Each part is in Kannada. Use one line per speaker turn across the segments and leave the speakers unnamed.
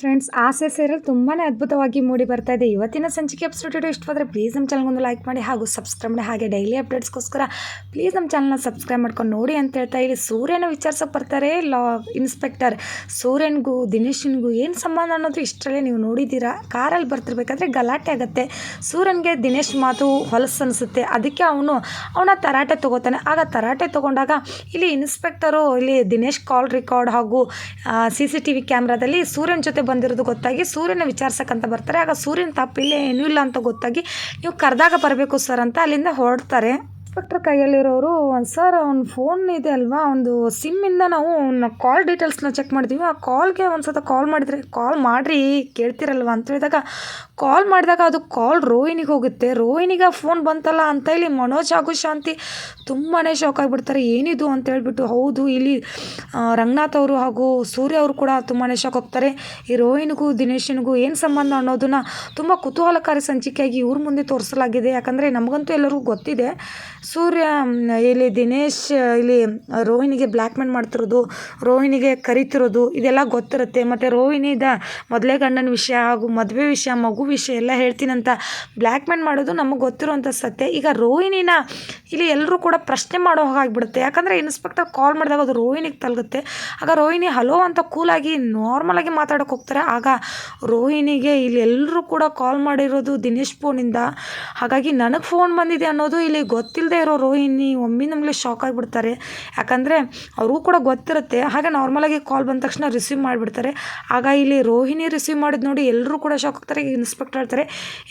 ಫ್ರೆಂಡ್ಸ್, ಆಸೆ ಸೀರಿಯಲ್ ತುಂಬಾ ಅದ್ಭುತವಾಗಿ ಮೂಡಿ ಬರ್ತಾ ಇದೆ. ಇವತ್ತಿನ ಸಂಚಿಕೆ ಎಪಿಸೋಡ್ ಇಷ್ಟವಾದರೆ ಪ್ಲೀಸ್ ನಮ್ಮ ಚಾನಲ್ಗೊಂದು ಲೈಕ್ ಮಾಡಿ ಹಾಗೂ ಸಬ್ಸ್ಕ್ರೈಬ್ ಮಾಡಿ. ಹಾಗೆ ಡೈಲಿ ಅಪ್ಡೇಟ್ಸ್ಗೋಸ್ಕರ ಪ್ಲೀಸ್ ನಮ್ಮ ಚಾನಲ್ನ ಸಬ್ಸ್ಕ್ರೈಬ್ ಮಾಡ್ಕೊಂಡು ನೋಡಿ ಅಂತ ಹೇಳ್ತಾ ಇಲ್ಲಿ ಸೂರ್ಯನ ವಿಚಾರಿಸೋಕೆ ಬರ್ತಾರೆ ಲಾ ಇನ್ಸ್ಪೆಕ್ಟರ್ ಸೂರ್ಯನಿಗೂ, ದಿನೇಶನ್ಗೂ ಏನು ಸಂಬಂಧ ಅನ್ನೋದು ಇಷ್ಟರಲ್ಲೇ ನೀವು ನೋಡಿದ್ದೀರಾ? ಕಾರಲ್ಲಿ ಬರ್ತಿರ್ಬೇಕಾದ್ರೆ ಗಲಾಟೆ ಆಗುತ್ತೆ. ಸೂರ್ಯನಿಗೆ ದಿನೇಶ್ ಮಾತು ಹೊಲಸು ಅನಿಸುತ್ತೆ. ಅದಕ್ಕೆ ಅವನು, ಅವನ ತರಾಟೆ ತೊಗೋತಾನೆ. ಆಗ ತರಾಟೆ ತೊಗೊಂಡಾಗ ಇಲ್ಲಿ ಇನ್ಸ್ಪೆಕ್ಟರು ಇಲ್ಲಿ ದಿನೇಶ್ ಕಾಲ್ ರೆಕಾರ್ಡ್ ಹಾಗೂ ಸಿ ಸಿ ಟಿ ವಿ ಕ್ಯಾಮ್ರಾದಲ್ಲಿ ಸೂರ್ಯನ ಜೊತೆ ಬಂದಿರೋದು ಗೊತ್ತಾಗಿ ಸೂರ್ಯನ ವಿಚಾರಿಸಕ್ಕಂತ ಬರ್ತಾರೆ. ಆಗ ಸೂರ್ಯನ ತಪ್ಪಿಲ್ಲ ಏನೂ ಇಲ್ಲ ಅಂತ ಗೊತ್ತಾಗಿ ನೀವು ಕರೆದಾಗ ಬರಬೇಕು ಸರ್ ಅಂತ ಅಲ್ಲಿಂದ ಹೊರಡ್ತಾರೆ. ಇನ್ಸ್ಪೆಕ್ಟರ್ ಕೈಯಲ್ಲಿರೋರು ಒಂದು ಸರ್ ಅವ್ನ ಫೋನ್ ಇದೆ ಅಲ್ವಾ? ಒಂದು ಸಿಮ್ಮಿಂದ ನಾವು ಅವ್ನ ಕಾಲ್ ಡೀಟೇಲ್ಸ್ನ ಚೆಕ್ ಮಾಡ್ತೀವಿ. ಆ ಕಾಲ್ಗೆ ಒಂದು ಸತ ಕಾಲ್ ಮಾಡಿದ್ರೆ ಕಾಲ್ ಮಾಡಿರಿ, ಕೇಳ್ತಿರಲ್ವ? ಅಂತ ಹೇಳಿದಾಗ ಕಾಲ್ ಮಾಡಿದಾಗ ಅದು ಕಾಲ್ ರೋಹಿಣಿಗೆ ಹೋಗುತ್ತೆ. ರೋಹಿಣಿಗೆ ಫೋನ್ ಬಂತಲ್ಲ ಅಂತ ಹೇಳಿ ಮನೋಜ್ ಹಾಗೂ ಶಾಂತಿ ತುಂಬಾ ಶಾಕ್ ಆಗಿಬಿಡ್ತಾರೆ. ಏನಿದು ಅಂತ ಹೇಳ್ಬಿಟ್ಟು ಹೌದು, ಇಲ್ಲಿ ರಂಗನಾಥ್ ಅವರು ಹಾಗೂ ಸೂರ್ಯ ಅವರು ಕೂಡ ತುಂಬಾ ಶಾಕ್ ಹೋಗ್ತಾರೆ ಈ ರೋಹಿಣಿಗೂ, ದಿನೇಶನಿಗೂ ಏನು ಸಂಬಂಧ ಅನ್ನೋದನ್ನು ತುಂಬ ಕುತೂಹಲಕಾರಿ ಸಂಚಿಕೆಯಾಗಿ ಇವ್ರ ಮುಂದೆ ತೋರಿಸಲಾಗಿದೆ. ಯಾಕಂದರೆ ನಮಗಂತೂ ಎಲ್ಲರಿಗೂ ಗೊತ್ತಿದೆ. ಸೂರ್ಯ ಇಲ್ಲಿ ದಿನೇಶ್, ಇಲ್ಲಿ ರೋಹಿಣಿಗೆ ಬ್ಲ್ಯಾಕ್ ಮೇಲ್ ಮಾಡ್ತಿರೋದು, ರೋಹಿಣಿಗೆ ಕರಿತಿರೋದು, ಇದೆಲ್ಲ ಗೊತ್ತಿರುತ್ತೆ. ಮತ್ತು ರೋಹಿಣಿದ ಮೊದಲೇ ಗಂಡನ ವಿಷಯ ಹಾಗೂ ಮದುವೆ ವಿಷಯ, ಮಗು ವಿಷಯ ಎಲ್ಲ ಹೇಳ್ತೀನಂತ ಬ್ಲ್ಯಾಕ್ ಮೇಲ್ ಮಾಡೋದು ನಮಗೆ ಗೊತ್ತಿರುವಂಥ ಸತ್ಯ. ಈಗ ರೋಹಿಣಿನ ಇಲ್ಲಿ ಎಲ್ಲರೂ ಕೂಡ ಪ್ರಶ್ನೆ ಮಾಡೋ ಹಾಗಾಗ್ಬಿಡುತ್ತೆ ಯಾಕಂದರೆ ಇನ್ಸ್ಪೆಕ್ಟರ್ ಕಾಲ್ ಮಾಡಿದಾಗ ಅದು ರೋಹಿಣಿಗೆ ತಲುಗುತ್ತೆ. ಆಗ ರೋಹಿಣಿ ಹಲೋ ಅಂತ ಕೂಲಾಗಿ ನಾರ್ಮಲಾಗಿ ಮಾತಾಡೋಕೆ ಹೋಗ್ತಾರೆ. ಆಗ ರೋಹಿಣಿಗೆ ಇಲ್ಲಿ ಎಲ್ಲರೂ ಕೂಡ ಕಾಲ್ ಮಾಡಿರೋದು ದಿನೇಶ್ ಫೋನಿಂದ ಹಾಗಾಗಿ ನನಗೆ ಫೋನ್ ಬಂದಿದೆ ಅನ್ನೋದು ಇಲ್ಲಿ ಗೊತ್ತಿಲ್ಲದೆ ಇರೋ ರೋಹಿಣಿ, ಒಮ್ಮೆ ನಮಗೆ ಶಾಕ್ ಆಗಿಬಿಡ್ತಾರೆ. ಯಾಕಂದರೆ ಅವ್ರಿಗೂ ಕೂಡ ಗೊತ್ತಿರುತ್ತೆ. ಹಾಗೆ ನಾರ್ಮಲಾಗಿ ಕಾಲ್ ಬಂದ ತಕ್ಷಣ ರಿಸೀವ್ ಮಾಡಿಬಿಡ್ತಾರೆ. ಆಗ ಇಲ್ಲಿ ರೋಹಿಣಿ ರಿಸೀವ್ ಮಾಡಿದ್ ನೋಡಿ ಎಲ್ಲರೂ ಕೂಡ ಶಾಕ್ ಆಗ್ತಾರೆ ಇನ್ಸ್ಪೆಕ್ಟರ್ ಹೇಳ್ತಾರೆ,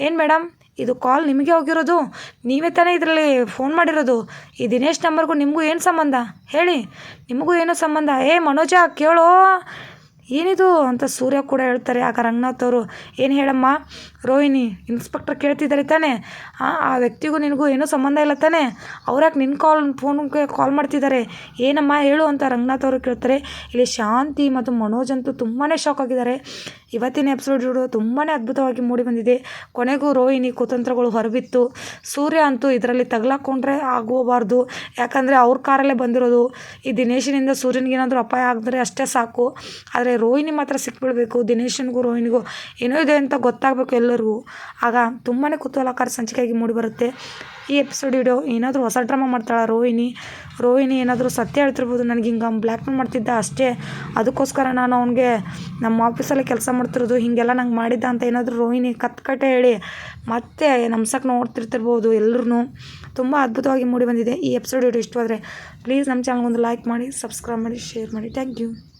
ಏನು ಮೇಡಮ್ ಇದು ಕಾಲ್ ನಿಮಗೆ ಹೋಗಿರೋದು? ನೀವೇ ತಾನೇ ಇದರಲ್ಲಿ ಫೋನ್ ಮಾಡಿರೋದು? ಈ ದಿನೇಶ್ ನಂಬರ್ಗೂ ನಿಮಗೂ ಏನು ಸಂಬಂಧ? ಹೇಳಿ. ನಿಮಗೂ ಏನೋ ಸಂಬಂಧ? ಏ ಮನೋಜ, ಕೇಳೋ? ಏನಿದು ಅಂತ ಸೂರ್ಯ ಕೂಡ ಹೇಳ್ತಾರೆ. ಆಗ ರಂಗನಾಥ್ ಅವರು, ಏನು ಹೇಳಮ್ಮ? ರೋಹಿಣಿ ಇನ್ಸ್ಪೆಕ್ಟರ್ ಕೇಳ್ತಿದ್ದಾರೆ ತಾನೇ. ಆ ವ್ಯಕ್ತಿಗೂ ನಿನಗೂ ಏನೂ ಸಂಬಂಧ ಇಲ್ಲ ತಾನೇ? ಅವ್ರ್ಯಾಕೆ ನಿನ್ನ ಕಾಲ್ ಫೋನ್ಗೆ ಕಾಲ್ ಮಾಡ್ತಿದ್ದಾರೆ? ಏನಮ್ಮ? ಹೇಳು ಅಂತ ರಂಗನಾಥ್ ಅವರು ಕೇಳ್ತಾರೆ. ಇಲ್ಲಿ ಶಾಂತಿ ಮತ್ತು ಮನೋಜ್ ಅಂತೂ ತುಂಬಾ ಶಾಕ್ ಆಗಿದ್ದಾರೆ. ಇವತ್ತಿನ ಎಪಿಸೋಡ್ ತುಂಬಾ ಅದ್ಭುತವಾಗಿ ಮೂಡಿ ಬಂದಿದೆ. ಕೊನೆಗೂ ರೋಹಿಣಿ ಕುತಂತ್ರಗಳು ಹೊರಬಿತ್ತು ಸೂರ್ಯ ಅಂತೂ ಇದರಲ್ಲಿ ತಗಲಾಕೊಂಡ್ರೆ ಆಗೋಬಾರ್ದು ಯಾಕಂದರೆ ಅವ್ರ ಕಾರಲ್ಲೇ ಬಂದಿರೋದು. ಈ ದಿನೇಶಿನಿಂದ ಸೂರ್ಯನಿಗೇನಾದರೂ ಅಪಾಯ ಆಗಿದ್ರೆ ಅಷ್ಟೇ ಸಾಕು. ಆದರೆ ರೋಹಿಣಿ ಮಾತ್ರ ಸಿಕ್ಬಿಡ್ಬೇಕು, ದಿನೇಶನಿಗೂ ರೋಹಿಣಿಗೂ. ಏನೋ ಇದೆ ಅಂತ ಗೊತ್ತಾಗಬೇಕು ಎಲ್ಲರಿಗೂ. ಆಗ ತುಂಬಾ ಕುತೂಹಲಕಾರ ಸಂಚಿಕೆಯಾಗಿ ಮೂಡಿಬರುತ್ತೆ ಈ ಎಪಿಸೋಡ್ ವಿಡಿಯೋ ಏನಾದರೂ ಹೊಸ ಡ್ರಾಮಾ ಮಾಡ್ತಾಳೆ ರೋಹಿಣಿ? ರೋಹಿಣಿ ಏನಾದರೂ ಸತ್ಯ ಹೇಳ್ತಿರ್ಬೋದು, ನನಗೆ ಹಿಂಗೆ ಬ್ಲ್ಯಾಕ್ ಮೇಲ್ ಮಾಡ್ತಿದ್ದ ಅಷ್ಟೇ. ಅದಕ್ಕೋಸ್ಕರ ನಾನು ಅವನಿಗೆ ನಮ್ಮ ಆಫೀಸಲ್ಲೇ ಕೆಲಸ ಮಾಡ್ತಿರೋದು, ಹೀಗೆಲ್ಲ ನಂಗೆ ಮಾಡಿದ್ದ ಅಂತ ಏನಾದರೂ ರೋಹಿಣಿ ಕತ್ಕಟ್ಟೆ ಹೇಳಿ ಮತ್ತೆ ನಮ್ಸಕ್ಕೆ ನೋಡ್ತಿರ್ತಿರ್ಬೋದು ಎಲ್ಲರೂ ತುಂಬ ಅದ್ಭುತವಾಗಿ ಮೂಡಿ ಬಂದಿದೆ ಈ ಎಪಿಸೋಡ್ ವಿಡಿಯೋ ಇಷ್ಟವಾದರೆ ಪ್ಲೀಸ್ ನಮ್ಮ ಚಾನಲ್ಗೊಂದು ಲೈಕ್ ಮಾಡಿ ಸಬ್ಸ್ಕ್ರೈಬ್ ಮಾಡಿ ಶೇರ್ ಮಾಡಿ. Thank you